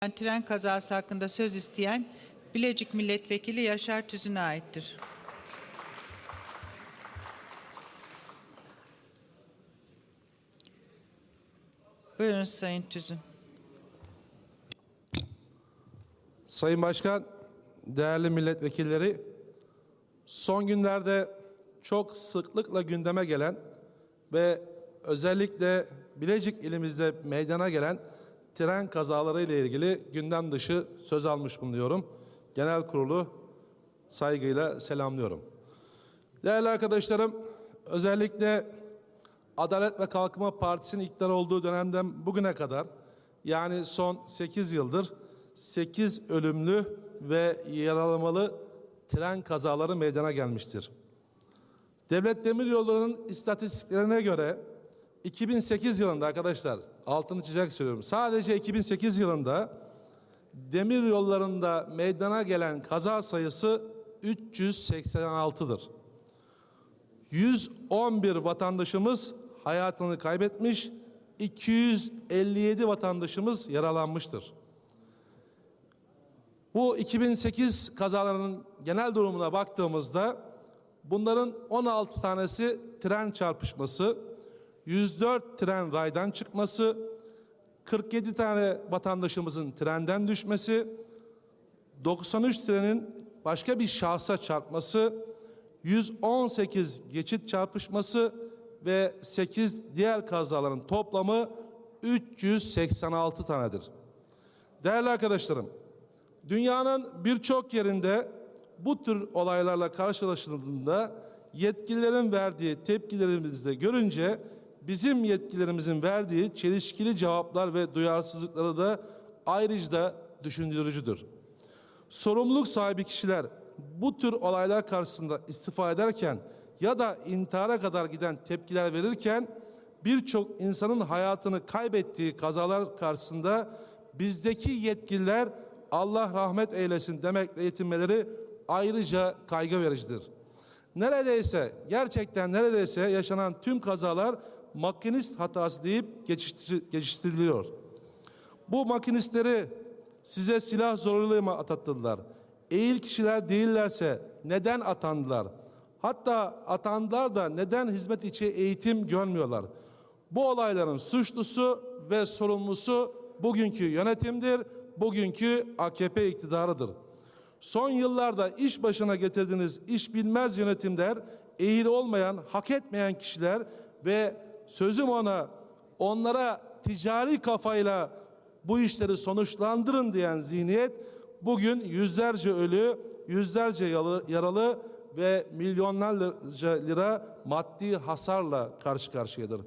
tren kazası hakkında söz isteyen Bilecik Milletvekili Yaşar Tüzün'e aittir. Buyurun Sayın Tüzün. Sayın Başkan, değerli milletvekilleri, son günlerde çok sıklıkla gündeme gelen ve özellikle Bilecik ilimizde meydana gelen tren kazaları ile ilgili gündem dışı söz almış bulunuyorum. Genel kurulu saygıyla selamlıyorum. Değerli arkadaşlarım, özellikle Adalet ve Kalkınma Partisi'nin iktidar olduğu dönemden bugüne kadar yani son 8 yıldır 8 ölümlü ve yaralamalı tren kazaları meydana gelmiştir. Devlet Demiryolları'nın istatistiklerine göre 2008 yılında arkadaşlar altını çizerek söylüyorum. Sadece 2008 yılında demir yollarında meydana gelen kaza sayısı 386'dır. 111 vatandaşımız hayatını kaybetmiş, 257 vatandaşımız yaralanmıştır. Bu 2008 kazalarının genel durumuna baktığımızda bunların 16 tanesi tren çarpışması, 104 tren raydan çıkması, 47 tane vatandaşımızın trenden düşmesi, 93 trenin başka bir şahsa çarpması, 118 geçit çarpışması ve 8 diğer kazaların toplamı 386 tanedir. Değerli arkadaşlarım, dünyanın birçok yerinde bu tür olaylarla karşılaşıldığında yetkililerin verdiği tepkilerimizi de görünce bizim yetkililerimizin verdiği çelişkili cevaplar ve duyarsızlıkları da ayrıca da düşündürücüdür. Sorumluluk sahibi kişiler bu tür olaylar karşısında istifa ederken ya da intihara kadar giden tepkiler verirken birçok insanın hayatını kaybettiği kazalar karşısında bizdeki yetkililer Allah rahmet eylesin demekle yetinmeleri ayrıca kaygı vericidir. Neredeyse gerçekten neredeyse yaşanan tüm kazalar makinist hatası deyip geçiştir- geçiştiriliyor. Bu makinistleri size silah zoruyla mı atattılar? Eğil kişiler değillerse neden atandılar? Hatta atandılar da neden hizmet içi eğitim görmüyorlar? Bu olayların suçlusu ve sorumlusu bugünkü yönetimdir, bugünkü AKP iktidarıdır. Son yıllarda iş başına getirdiğiniz iş bilmez yönetimler, eğil olmayan, hak etmeyen kişiler ve sözüm ona onlara ticari kafayla bu işleri sonuçlandırın diyen zihniyet bugün yüzlerce ölü, yüzlerce yaralı ve milyonlarca lira maddi hasarla karşı karşıyadır.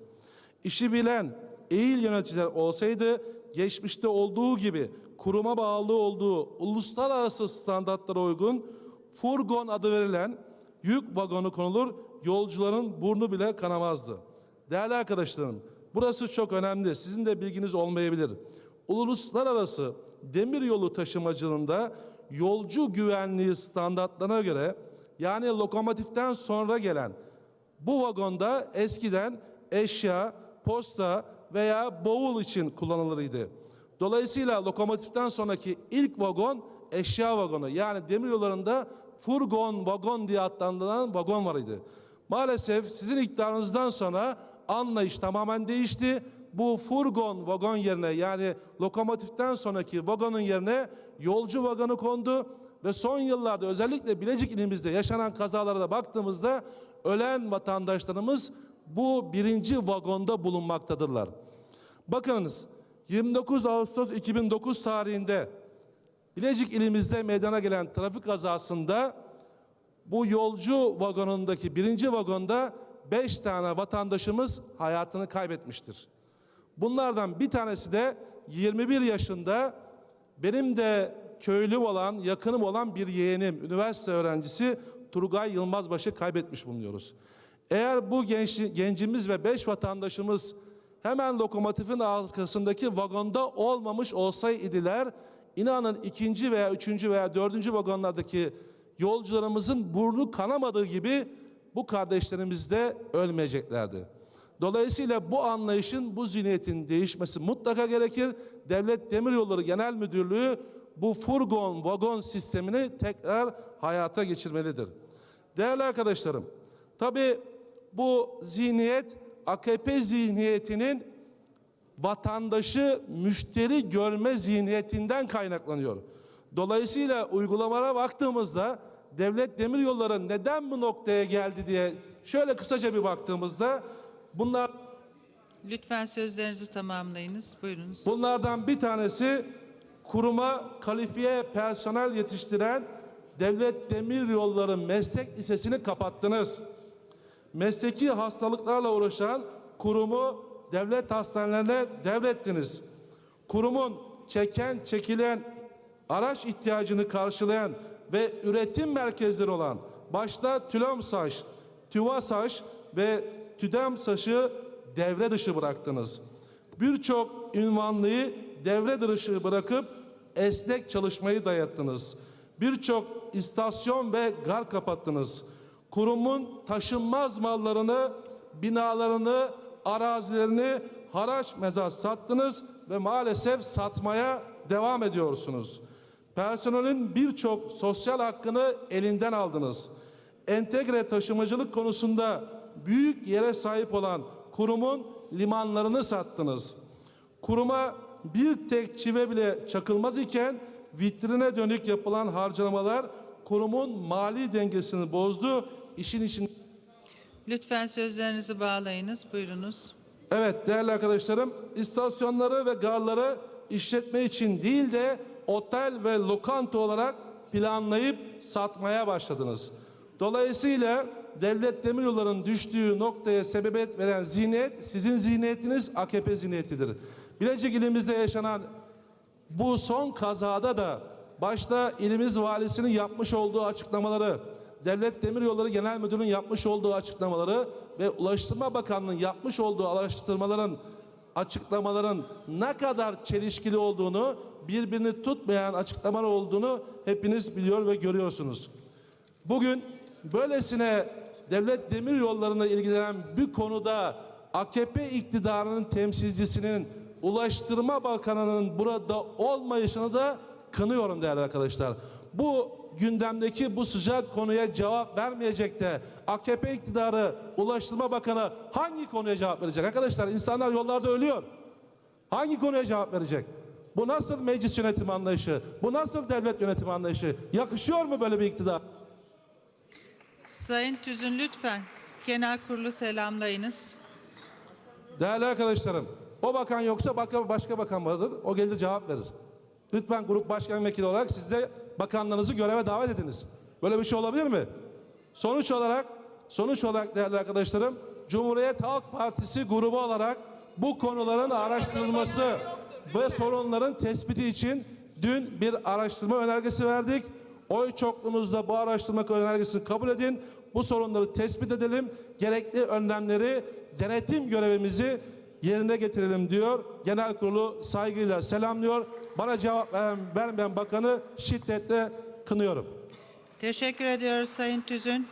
İşi bilen eğil yöneticiler olsaydı geçmişte olduğu gibi kuruma bağlı olduğu uluslararası standartlara uygun furgon adı verilen yük vagonu konulur, yolcuların burnu bile kanamazdı. Değerli arkadaşlarım, burası çok önemli. Sizin de bilginiz olmayabilir. Uluslararası demir yolu taşımacılığında yolcu güvenliği standartlarına göre yani lokomotiften sonra gelen bu vagonda eskiden eşya, posta veya bavul için kullanılırdı. Dolayısıyla lokomotiften sonraki ilk vagon eşya vagonu yani demir yollarında furgon vagon diye adlandırılan vagon var idi. Maalesef sizin iktidarınızdan sonra anlayış tamamen değişti. Bu furgon vagon yerine yani lokomotiften sonraki vagonun yerine yolcu vagonu kondu ve son yıllarda özellikle Bilecik ilimizde yaşanan kazalara da baktığımızda ölen vatandaşlarımız bu birinci vagonda bulunmaktadırlar. Bakınız 29 Ağustos 2009 tarihinde Bilecik ilimizde meydana gelen trafik kazasında bu yolcu vagonundaki birinci vagonda beş tane vatandaşımız hayatını kaybetmiştir. Bunlardan bir tanesi de 21 yaşında benim de köylüm olan, yakınım olan bir yeğenim, üniversite öğrencisi Turgay Yılmazbaşı kaybetmiş bulunuyoruz. Eğer bu genç, gencimiz ve beş vatandaşımız hemen lokomotifin arkasındaki vagonda olmamış olsaydılar, inanın ikinci veya üçüncü veya dördüncü vagonlardaki yolcularımızın burnu kanamadığı gibi bu kardeşlerimiz de ölmeyeceklerdi. Dolayısıyla bu anlayışın, bu zihniyetin değişmesi mutlaka gerekir. Devlet Demiryolları Genel Müdürlüğü bu furgon, vagon sistemini tekrar hayata geçirmelidir. Değerli arkadaşlarım, tabii bu zihniyet AKP zihniyetinin vatandaşı müşteri görme zihniyetinden kaynaklanıyor. Dolayısıyla uygulamalara baktığımızda devlet demiryolları neden bu noktaya geldi diye şöyle kısaca bir baktığımızda bunlar Lütfen sözlerinizi tamamlayınız. Buyurunuz. bunlardan bir tanesi kuruma kalifiye personel yetiştiren devlet demiryolları meslek lisesini kapattınız. Mesleki hastalıklarla uğraşan kurumu devlet hastanelerine devrettiniz. Kurumun çeken çekilen araç ihtiyacını karşılayan ve üretim merkezleri olan başta TÜLOMSAŞ, TÜVASAŞ ve TÜDEMSAŞ'ı devre dışı bıraktınız. Birçok ünvanlıyı devre dışı bırakıp esnek çalışmayı dayattınız. Birçok istasyon ve gar kapattınız. Kurumun taşınmaz mallarını, binalarını, arazilerini haraç mezar sattınız ve maalesef satmaya devam ediyorsunuz. Personelin birçok sosyal hakkını elinden aldınız. Entegre taşımacılık konusunda büyük yere sahip olan kurumun limanlarını sattınız. Kuruma bir tek çive bile çakılmaz iken vitrine dönük yapılan harcamalar kurumun mali dengesini bozdu. İşin için Lütfen sözlerinizi bağlayınız. Buyurunuz. Evet değerli arkadaşlarım istasyonları ve garları işletme için değil de otel ve lokanta olarak planlayıp satmaya başladınız. Dolayısıyla devlet demiryollarının düştüğü noktaya sebebiyet veren zihniyet sizin zihniyetiniz AKP zihniyetidir. Bilecik ilimizde yaşanan bu son kazada da başta ilimiz valisinin yapmış olduğu açıklamaları, Devlet Demiryolları Genel Müdürü'nün yapmış olduğu açıklamaları ve Ulaştırma Bakanlığı'nın yapmış olduğu araştırmaların, açıklamaların ne kadar çelişkili olduğunu, birbirini tutmayan açıklamalar olduğunu hepiniz biliyor ve görüyorsunuz. Bugün böylesine devlet demir yollarına ilgilenen bir konuda AKP iktidarının temsilcisinin Ulaştırma Bakanı'nın burada olmayışını da kınıyorum değerli arkadaşlar. Bu gündemdeki bu sıcak konuya cevap vermeyecek de AKP iktidarı Ulaştırma Bakanı hangi konuya cevap verecek? Arkadaşlar insanlar yollarda ölüyor. Hangi konuya cevap verecek? Bu nasıl meclis yönetimi anlayışı? Bu nasıl devlet yönetimi anlayışı? Yakışıyor mu böyle bir iktidar? Sayın Tüzün lütfen genel kurulu selamlayınız. Değerli arkadaşlarım, o bakan yoksa baka- başka bakan vardır. O gelir cevap verir. Lütfen grup başkan vekili olarak siz de bakanlarınızı göreve davet ediniz. Böyle bir şey olabilir mi? Sonuç olarak, sonuç olarak değerli arkadaşlarım, Cumhuriyet Halk Partisi grubu olarak bu konuların araştırılması ve sorunların tespiti için dün bir araştırma önergesi verdik. Oy çokluğunuzda bu araştırma önergesini kabul edin. Bu sorunları tespit edelim. Gerekli önlemleri, denetim görevimizi yerine getirelim diyor. Genel kurulu saygıyla selamlıyor. Bana cevap veren, vermeyen bakanı şiddetle kınıyorum. Teşekkür ediyoruz Sayın Tüzün.